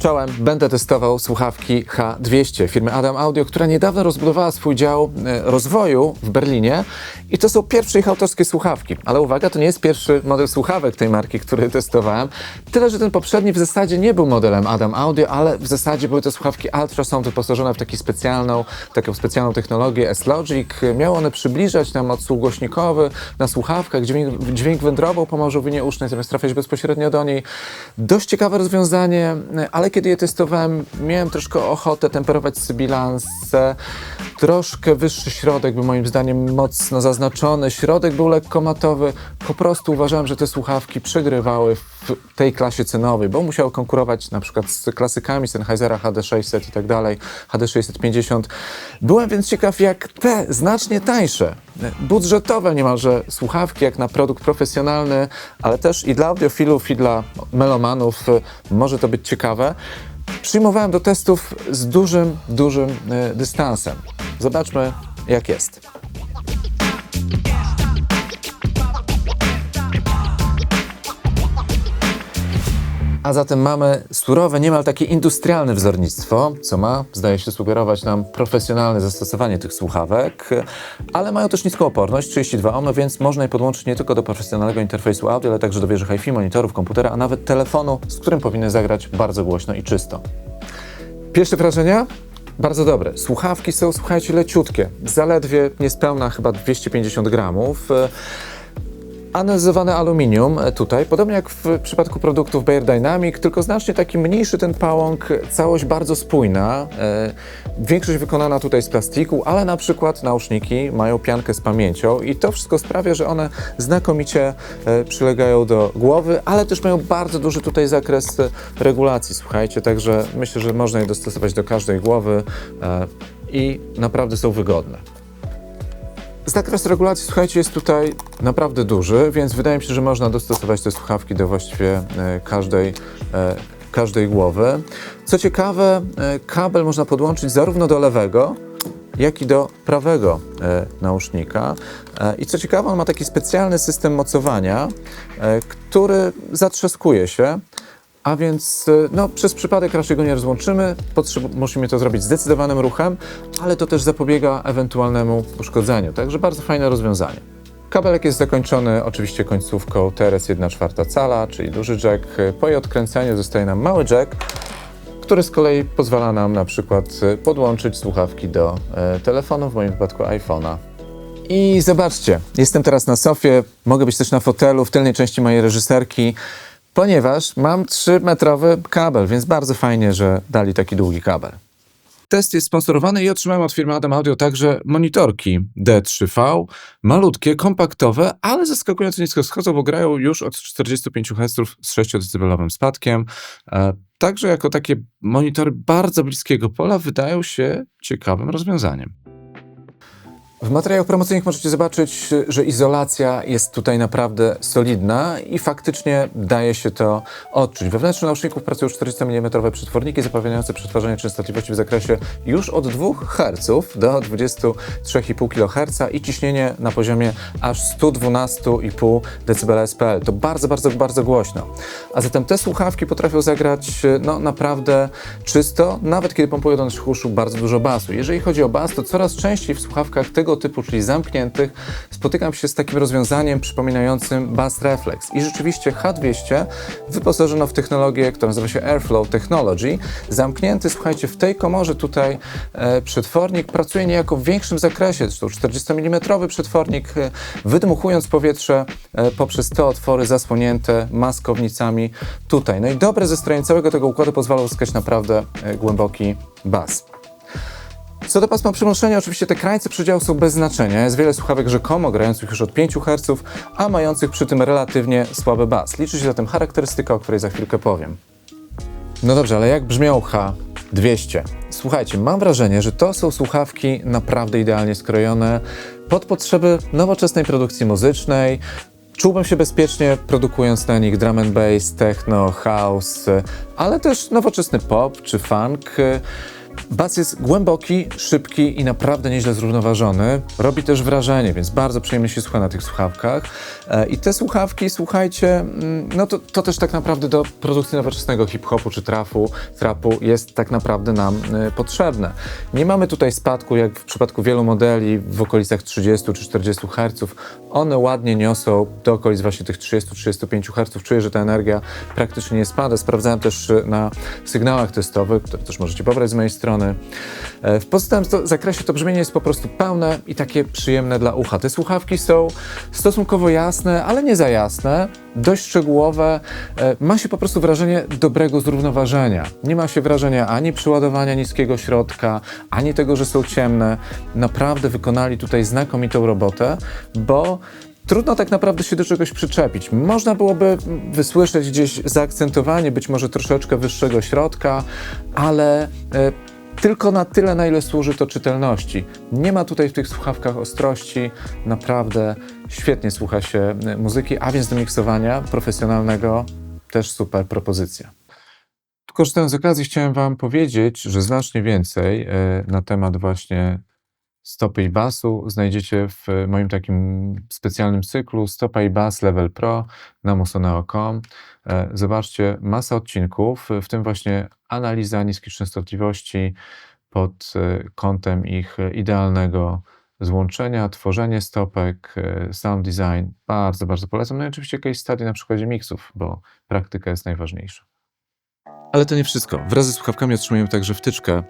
Czołem, będę testował słuchawki H200 firmy Adam Audio, która niedawno rozbudowała swój dział e, rozwoju w Berlinie i to są pierwsze ich autorskie słuchawki. Ale uwaga, to nie jest pierwszy model słuchawek tej marki, który testowałem. Tyle, że ten poprzedni w zasadzie nie był modelem Adam Audio, ale w zasadzie były to słuchawki Ultra, są wyposażone w taki specjalną, taką specjalną technologię S-Logic. Miały one przybliżać nam odsłuch głośnikowy na słuchawkach, dźwięk, dźwięk wędrował po małżowinie usznej, zamiast trafiać bezpośrednio do niej. Dość ciekawe rozwiązanie, ale kiedy je testowałem, miałem troszkę ochotę temperować sybilansę. Troszkę wyższy środek był moim zdaniem mocno zaznaczony. Środek był lekko matowy. Po prostu uważałem, że te słuchawki przegrywały w tej klasie cenowej, bo musiały konkurować na przykład z klasykami Sennheisera HD600 i tak dalej, HD650. Byłem więc ciekaw, jak te znacznie tańsze, budżetowe niemalże słuchawki, jak na produkt profesjonalny, ale też i dla audiofilów, i dla melomanów y, może to być ciekawe. Przyjmowałem do testów z dużym, dużym y, dystansem. Zobaczmy, jak jest. A zatem mamy surowe, niemal takie industrialne wzornictwo, co ma, zdaje się, sugerować nam profesjonalne zastosowanie tych słuchawek, ale mają też niską oporność, 32 ohm, więc można je podłączyć nie tylko do profesjonalnego interfejsu audio, ale także do wieży hi-fi, monitorów, komputera, a nawet telefonu, z którym powinny zagrać bardzo głośno i czysto. Pierwsze wrażenia? Bardzo dobre. Słuchawki są, słuchajcie, leciutkie. Zaledwie niespełna chyba 250 gramów. Analizowane aluminium e, tutaj, podobnie jak w przypadku produktów Bayer Dynamic, tylko znacznie taki mniejszy ten pałąk, całość bardzo spójna. E, większość wykonana tutaj z plastiku, ale na przykład nauszniki mają piankę z pamięcią i to wszystko sprawia, że one znakomicie e, przylegają do głowy, ale też mają bardzo duży tutaj zakres regulacji, słuchajcie, także myślę, że można je dostosować do każdej głowy i naprawdę są wygodne. Zakres regulacji, słuchajcie, jest tutaj naprawdę duży, więc wydaje mi się, że można dostosować te słuchawki do właściwie e, każdej, e, każdej głowy. Co ciekawe, e, kabel można podłączyć zarówno do lewego, jak i do prawego nausznika. I co ciekawe, on ma taki specjalny system mocowania, który zatrzaskuje się. A więc e, no, przez przypadek raczej go nie rozłączymy. Musimy to zrobić zdecydowanym ruchem, ale to też zapobiega ewentualnemu uszkodzeniu. Także bardzo fajne rozwiązanie. Kabelek jest zakończony oczywiście końcówką TRS 1,4 cala, czyli duży jack. Po jej odkręceniu zostaje nam mały jack, który z kolei pozwala nam na przykład e, podłączyć słuchawki do e, telefonu, w moim wypadku iPhone'a. I zobaczcie, jestem teraz na sofie, mogę być też na fotelu w tylnej części mojej reżyserki, ponieważ mam 3-metrowy kabel, więc bardzo fajnie, że dali taki długi kabel. Test jest sponsorowany i otrzymałem od firmy Adam Audio także monitorki D3V, malutkie, kompaktowe, ale zaskakująco nisko schodzą, bo grają już od 45 Hz z 6-decybelowym spadkiem. E, Także jako takie monitory bardzo bliskiego pola wydają się ciekawym rozwiązaniem. W materiałach promocyjnych możecie zobaczyć, że izolacja jest tutaj naprawdę solidna i faktycznie daje się to odczuć. We wnętrzu nauszników pracują 400 mm przetworniki zapewniające przetwarzanie częstotliwości w zakresie już od 2 Hz do 23,5 kHz i ciśnienie na poziomie aż 112,5 dB SPL. To bardzo, bardzo, bardzo głośno. A zatem te słuchawki potrafią zagrać no, naprawdę czysto, nawet kiedy pompują do naszych uszu bardzo dużo basu. Jeżeli chodzi o bas, to coraz częściej w słuchawkach tego typu, czyli zamkniętych, spotykam się z takim rozwiązaniem przypominającym Bass Reflex. I rzeczywiście H200 wyposażono w technologię, która nazywa się Airflow Technology. Zamknięty, słuchajcie, w tej komorze tutaj e, przetwornik pracuje niejako w większym zakresie, zresztą 40 mm przetwornik, e, wydmuchując powietrze e, poprzez te otwory zasłonięte maskownicami tutaj. No i dobre zestrojenie całego tego układu pozwala uzyskać naprawdę e, głęboki bas. Co do pasma przenoszenia, oczywiście te krańce przedziału są bez znaczenia. Jest wiele słuchawek rzekomo grających już od 5 Hz, a mających przy tym relatywnie słaby bas. Liczy się zatem charakterystyka, o której za chwilkę powiem. No dobrze, ale jak brzmią H200? Słuchajcie, mam wrażenie, że to są słuchawki naprawdę idealnie skrojone pod potrzeby nowoczesnej produkcji muzycznej. Czułbym się bezpiecznie produkując na nich drum and bass, techno, house, ale też nowoczesny pop czy funk. Bas jest głęboki, szybki i naprawdę nieźle zrównoważony. Robi też wrażenie, więc bardzo przyjemnie się słucha na tych słuchawkach. E, I te słuchawki, słuchajcie, mm, no to, to też tak naprawdę do produkcji nowoczesnego hip-hopu czy trafu, trapu jest tak naprawdę nam y, potrzebne. Nie mamy tutaj spadku, jak w przypadku wielu modeli w okolicach 30 czy 40 Hz. One ładnie niosą do okolic właśnie tych 30-35 Hz. Czuję, że ta energia praktycznie nie spada. Sprawdzałem też y, na sygnałach testowych, które też możecie pobrać z mojej. E, W pozostałym zakresie to brzmienie jest po prostu pełne i takie przyjemne dla ucha. Te słuchawki są stosunkowo jasne, ale nie za jasne, dość szczegółowe. E, Ma się po prostu wrażenie dobrego zrównoważenia. Nie ma się wrażenia ani przyładowania niskiego środka, ani tego, że są ciemne. Naprawdę wykonali tutaj znakomitą robotę, bo Trudno tak naprawdę się do czegoś przyczepić. Można byłoby wysłyszeć gdzieś zaakcentowanie, być może troszeczkę wyższego środka, ale e, tylko na tyle, na ile służy to czytelności. Nie ma tutaj w tych słuchawkach ostrości. Naprawdę świetnie słucha się e, muzyki, a więc do miksowania profesjonalnego też super propozycja. Korzystając z okazji, chciałem Wam powiedzieć, że znacznie więcej e, na temat właśnie stopy i basu znajdziecie w moim takim specjalnym cyklu Stopa i bas Level Pro na musoneo.com. E, Zobaczcie, masa odcinków, w tym właśnie analiza niskich częstotliwości pod e, kątem ich idealnego złączenia, tworzenie stopek, e, sound design. Bardzo, bardzo polecam. No i oczywiście case study na przykładzie mixów, bo praktyka jest najważniejsza. Ale to nie wszystko. Wraz ze słuchawkami otrzymujemy także wtyczkę e,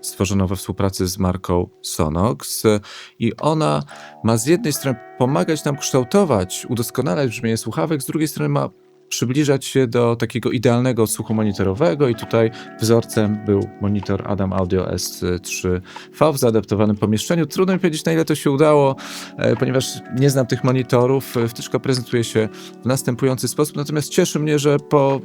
stworzoną we współpracy z marką Sonox e, i ona ma z jednej strony pomagać nam kształtować, udoskonalać brzmienie słuchawek, z drugiej strony ma przybliżać się do takiego idealnego słuchu monitorowego i tutaj wzorcem był monitor Adam Audio S3V w zaadaptowanym pomieszczeniu. Trudno mi powiedzieć, na ile to się udało, e, ponieważ nie znam tych monitorów. Wtyczka prezentuje się w następujący sposób, natomiast cieszy mnie, że po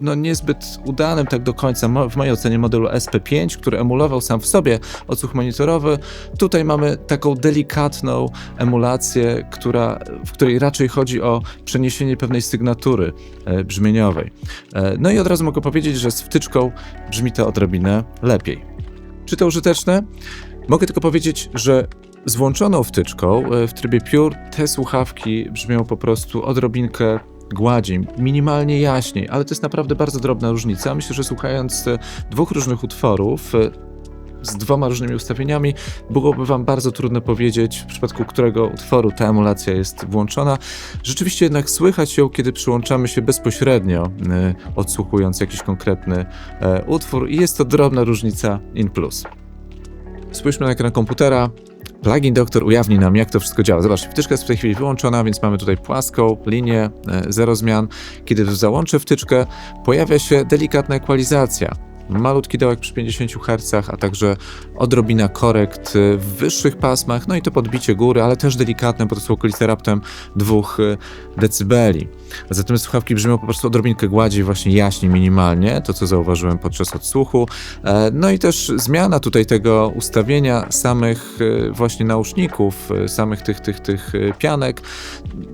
no niezbyt udanym tak do końca, w mojej ocenie, modelu SP5, który emulował sam w sobie odsłuch monitorowy. Tutaj mamy taką delikatną emulację, która, w której raczej chodzi o przeniesienie pewnej sygnatury e, brzmieniowej. E, no i od razu mogę powiedzieć, że z wtyczką brzmi to odrobinę lepiej. Czy to użyteczne? Mogę tylko powiedzieć, że z włączoną wtyczką e, w trybie Pure te słuchawki brzmią po prostu odrobinkę gładziej, minimalnie jaśniej, ale to jest naprawdę bardzo drobna różnica. Myślę, że słuchając e, dwóch różnych utworów, e, z dwoma różnymi ustawieniami, byłoby Wam bardzo trudno powiedzieć, w przypadku którego utworu ta emulacja jest włączona. Rzeczywiście jednak słychać ją, kiedy przyłączamy się bezpośrednio, e, odsłuchując jakiś konkretny utwór, i jest to drobna różnica in plus. Spójrzmy na ekran komputera. Plugin Doktor ujawni nam, jak to wszystko działa. Zobaczcie, wtyczka jest w tej chwili wyłączona, więc mamy tutaj płaską linię, e, zero zmian. Kiedy załączę wtyczkę, pojawia się delikatna ekwalizacja. Malutki dołek przy 50 Hz, a także odrobina korekt e, w wyższych pasmach, no i to podbicie góry, ale też delikatne, bo to są okolice raptem 2 decybeli. Zatem słuchawki brzmią po prostu odrobinkę gładziej, właśnie jaśniej, minimalnie, to co zauważyłem podczas odsłuchu. E, No i też zmiana tutaj tego ustawienia samych e, właśnie nauszników, e, samych tych, tych, tych pianek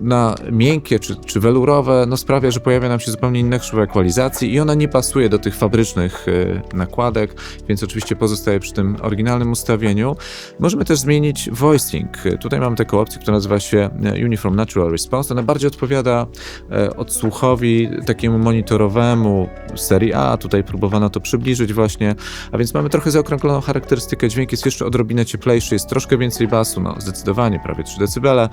na miękkie czy, czy welurowe, no sprawia, że pojawia nam się zupełnie inna krzywa ekwalizacji i ona nie pasuje do tych fabrycznych nakładek, więc oczywiście pozostaje przy tym oryginalnym ustawieniu. Możemy też zmienić voicing. Tutaj mamy taką opcję, która nazywa się Uniform Natural Response. Ona bardziej odpowiada odsłuchowi takiemu monitorowemu serii A. Tutaj próbowano to przybliżyć właśnie, a więc mamy trochę zaokrągloną charakterystykę. Dźwięk jest jeszcze odrobinę cieplejszy, jest troszkę więcej basu, no zdecydowanie prawie 3 dB, e,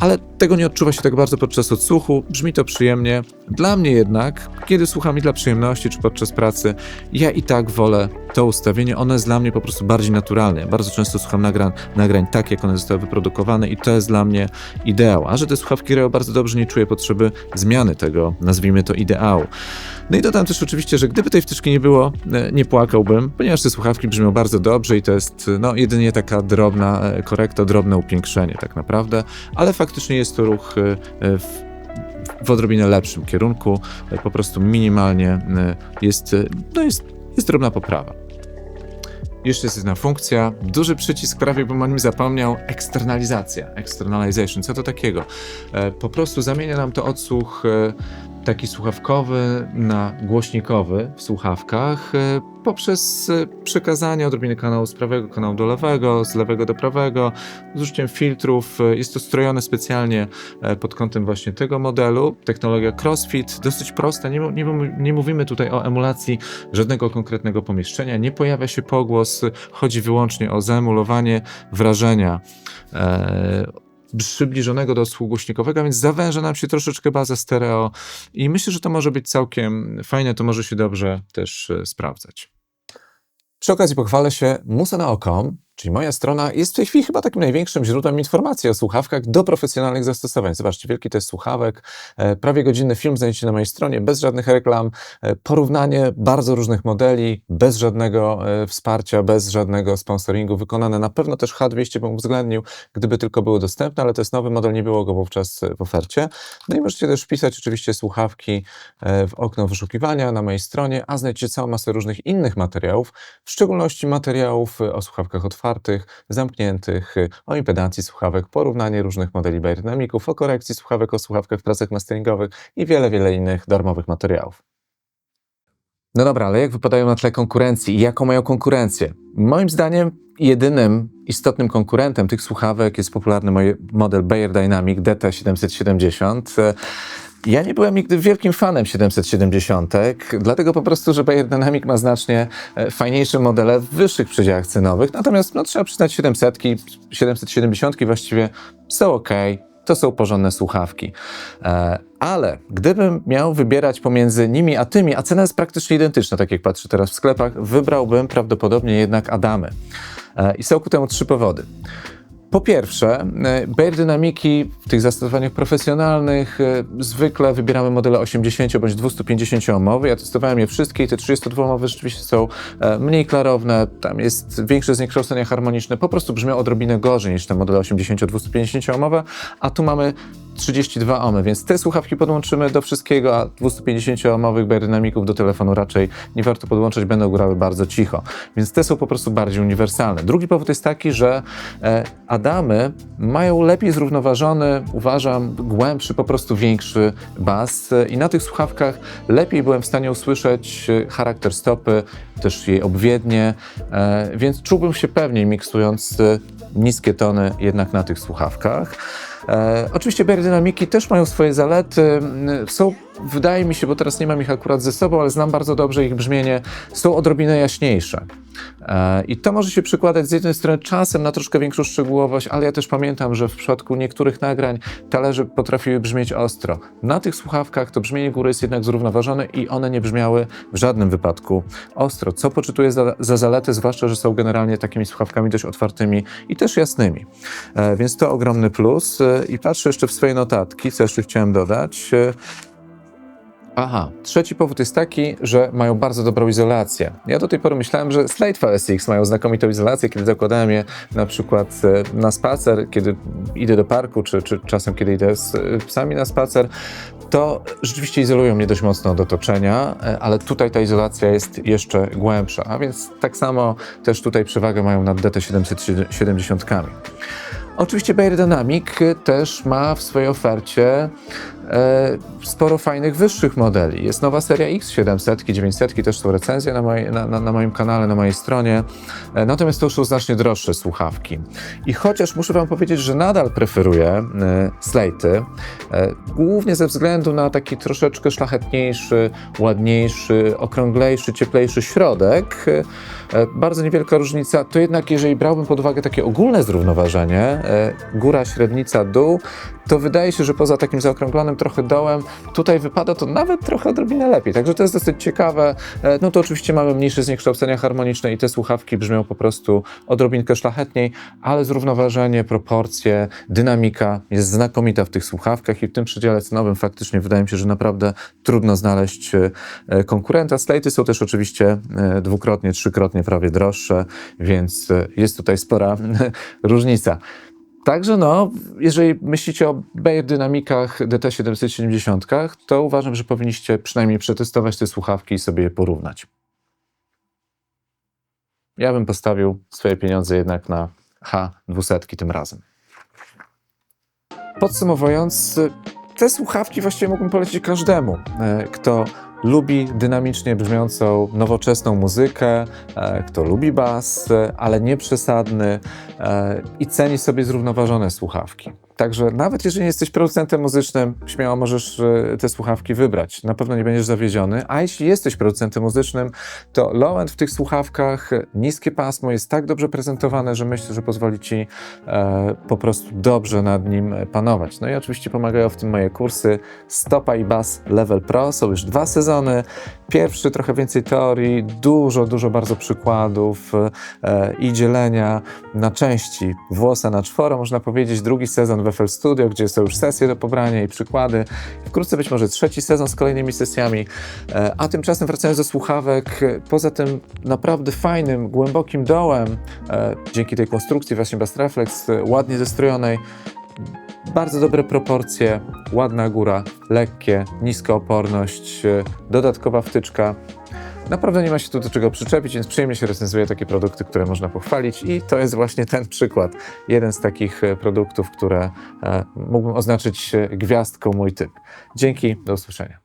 ale tego nie odczuwa się tak bardzo podczas odsłuchu. Brzmi to przyjemnie. Dla mnie jednak, kiedy słucham i dla przyjemności, czy podczas pracy, ja i tak wolę to ustawienie. Ono jest dla mnie po prostu bardziej naturalne. Ja bardzo często słucham nagrań, nagrań tak, jak one zostały wyprodukowane i to jest dla mnie ideał. A że te słuchawki grają bardzo dobrze, nie czuję potrzeby zmiany tego, nazwijmy to, ideału. No i dodam też oczywiście, że gdyby tej wtyczki nie było, e, nie płakałbym, ponieważ te słuchawki brzmią bardzo dobrze i to jest no, jedynie taka drobna e, korekta, drobne upiększenie tak naprawdę, ale faktycznie jest to ruch e, e, w, w odrobinę lepszym kierunku, e, po prostu minimalnie e, jest, e, no jest, jest drobna poprawa. Jeszcze jest jedna funkcja, duży przycisk, prawie bym o nim zapomniał, eksternalizacja, externalization. Co to takiego? E, Po prostu zamienia nam to odsłuch e, taki słuchawkowy na głośnikowy w słuchawkach e, poprzez e, przekazanie odrobiny kanału z prawego kanału do lewego, z lewego do prawego, z użyciem filtrów. E, Jest to strojone specjalnie pod kątem właśnie tego modelu. Technologia CrossFit, dosyć prosta, nie, nie, nie mówimy tutaj o emulacji żadnego konkretnego pomieszczenia, nie pojawia się pogłos, chodzi wyłącznie o zaemulowanie wrażenia e, przybliżonego do sługłośnikowego, a więc zawęża nam się troszeczkę bazę stereo i myślę, że to może być całkiem fajne, to może się dobrze też e, sprawdzać. Przy okazji pochwalę się, Musa na oko, czyli moja strona, jest w tej chwili chyba takim największym źródłem informacji o słuchawkach do profesjonalnych zastosowań. Zobaczcie, wielki test słuchawek, e, prawie godzinny film znajdziecie na mojej stronie, bez żadnych reklam, e, porównanie bardzo różnych modeli, bez żadnego e, wsparcia, bez żadnego sponsoringu, wykonane na pewno też H200 bym uwzględnił, gdyby tylko były dostępne, ale to jest nowy model, nie było go wówczas w ofercie. No i możecie też wpisać oczywiście słuchawki w okno wyszukiwania na mojej stronie, a znajdziecie całą masę różnych innych materiałów, w szczególności materiałów o słuchawkach otwartych, zamkniętych, e, o impedancji słuchawek, porównanie różnych modeli biodynamików, o korekcji słuchawek, o słuchawkach w pracach masteringowych i wiele, wiele innych darmowych materiałów. No dobra, ale jak wypadają na tle konkurencji i jaką mają konkurencję? Moim zdaniem jedynym istotnym konkurentem tych słuchawek jest popularny model Bayer Dynamic DT770. Ja nie byłem nigdy wielkim fanem 770, dlatego po prostu, że Bayer Dynamic ma znacznie e, fajniejsze modele w wyższych przedziałach cenowych, natomiast no, trzeba przyznać 700, 770 właściwie są ok, to są porządne słuchawki. E, ale gdybym miał wybierać pomiędzy nimi a tymi, a cena jest praktycznie identyczna, tak jak patrzę teraz w sklepach, wybrałbym prawdopodobnie jednak Adamy. E, I są ku temu trzy powody. Po pierwsze, e, Bayer Dynamiki w tych zastosowaniach profesjonalnych e, zwykle wybieramy modele 80 bądź 250 ohmowe. Ja testowałem je wszystkie i te 32 ohmowe rzeczywiście są e, mniej klarowne, tam jest większe zniekształcenie harmoniczne, po prostu brzmią odrobinę gorzej niż te modele 80-250 ohmowe, a tu mamy 32 ohmy, więc te słuchawki podłączymy do wszystkiego, a 250 ohmowych Bayer Dynamików do telefonu raczej nie warto podłączać, będą grały bardzo cicho. Więc te są po prostu bardziej uniwersalne. Drugi powód jest taki, że e, Adamy mają lepiej zrównoważony, uważam, głębszy, po prostu większy bas e, i na tych słuchawkach lepiej byłem w stanie usłyszeć e, charakter stopy, też jej obwiednie, więc czułbym się pewniej miksując niskie tony jednak na tych słuchawkach. E, oczywiście Bayer Dynamiki też mają swoje zalety. Mm, Są, wydaje mi się, bo teraz nie mam ich akurat ze sobą, ale znam bardzo dobrze ich brzmienie, są odrobinę jaśniejsze. E, I to może się przykładać z jednej strony czasem na troszkę większą szczegółowość, ale ja też pamiętam, że w przypadku niektórych nagrań talerze potrafiły brzmieć ostro. Na tych słuchawkach to brzmienie góry jest jednak zrównoważone i one nie brzmiały w żadnym wypadku ostro, co poczytuję za, za zaletę, zwłaszcza, że są generalnie takimi słuchawkami dość otwartymi i też jasnymi. E, więc to ogromny plus. E, I patrzę jeszcze w swoje notatki, co jeszcze chciałem dodać. Aha, trzeci powód jest taki, że mają bardzo dobrą izolację. Ja do tej pory myślałem, że Slate VSX mają znakomitą izolację, kiedy zakładałem je na przykład e, na spacer, kiedy idę do parku, czy, czy czasem kiedy idę z e, psami na spacer, to rzeczywiście izolują mnie dość mocno od otoczenia, e, ale tutaj ta izolacja jest jeszcze głębsza, a więc tak samo też tutaj przewagę mają nad DT770. Oczywiście Bayer Dynamic też ma w swojej ofercie sporo fajnych, wyższych modeli. Jest nowa seria X700, 900, też są recenzje na, na, na, na moim kanale, na mojej stronie. E, natomiast to już są znacznie droższe słuchawki. I chociaż muszę Wam powiedzieć, że nadal preferuję e, Slate'y, e, głównie ze względu na taki troszeczkę szlachetniejszy, ładniejszy, okrąglejszy, cieplejszy środek, e, bardzo niewielka różnica, to jednak jeżeli brałbym pod uwagę takie ogólne zrównoważenie, e, góra, średnica, dół, to wydaje się, że poza takim zaokrąglonym trochę dołem, tutaj wypada to nawet trochę odrobinę lepiej. Także to jest dosyć ciekawe. E, No to oczywiście mamy mniejsze zniekształcenia harmoniczne i te słuchawki brzmią po prostu odrobinkę szlachetniej, ale zrównoważenie, proporcje, dynamika jest znakomita w tych słuchawkach i w tym przedziale cenowym faktycznie wydaje mi się, że naprawdę trudno znaleźć e, konkurenta. Slate'y są też oczywiście e, dwukrotnie, trzykrotnie prawie droższe, więc e, jest tutaj spora różnica. Także no, jeżeli myślicie o Bayer Dynamikach DT770, to uważam, że powinniście przynajmniej przetestować te słuchawki i sobie je porównać. Ja bym postawił swoje pieniądze jednak na H200 tym razem. Podsumowując, te słuchawki właściwie mógłbym polecić każdemu, e, kto lubi dynamicznie brzmiącą, nowoczesną muzykę, e, kto lubi bas, e, ale nie przesadny e, i ceni sobie zrównoważone słuchawki. Także nawet jeżeli jesteś producentem muzycznym, śmiało możesz e, te słuchawki wybrać. Na pewno nie będziesz zawiedziony. A jeśli jesteś producentem muzycznym, to low-end w tych słuchawkach, niskie pasmo jest tak dobrze prezentowane, że myślę, że pozwoli ci e, po prostu dobrze nad nim e, panować. No i oczywiście pomagają w tym moje kursy Stopa i Bass Level Pro. Są już dwa sezony. Pierwszy trochę więcej teorii, dużo, dużo bardzo przykładów e, i dzielenia na części włosa na czworo, można powiedzieć. Drugi sezon w FL Studio, gdzie są już sesje do pobrania i przykłady. Wkrótce być może trzeci sezon z kolejnymi sesjami. E, A tymczasem wracając do słuchawek, poza tym naprawdę fajnym, głębokim dołem, e, dzięki tej konstrukcji właśnie Bass Reflex, e, ładnie zestrojonej, bardzo dobre proporcje, ładna góra, lekkie, niska oporność, dodatkowa wtyczka. Naprawdę nie ma się tu do czego przyczepić, więc przyjemnie się recenzuje takie produkty, które można pochwalić i to jest właśnie ten przykład. Jeden z takich e, produktów, które e, mógłbym oznaczyć e, gwiazdką mój typ. Dzięki, do usłyszenia.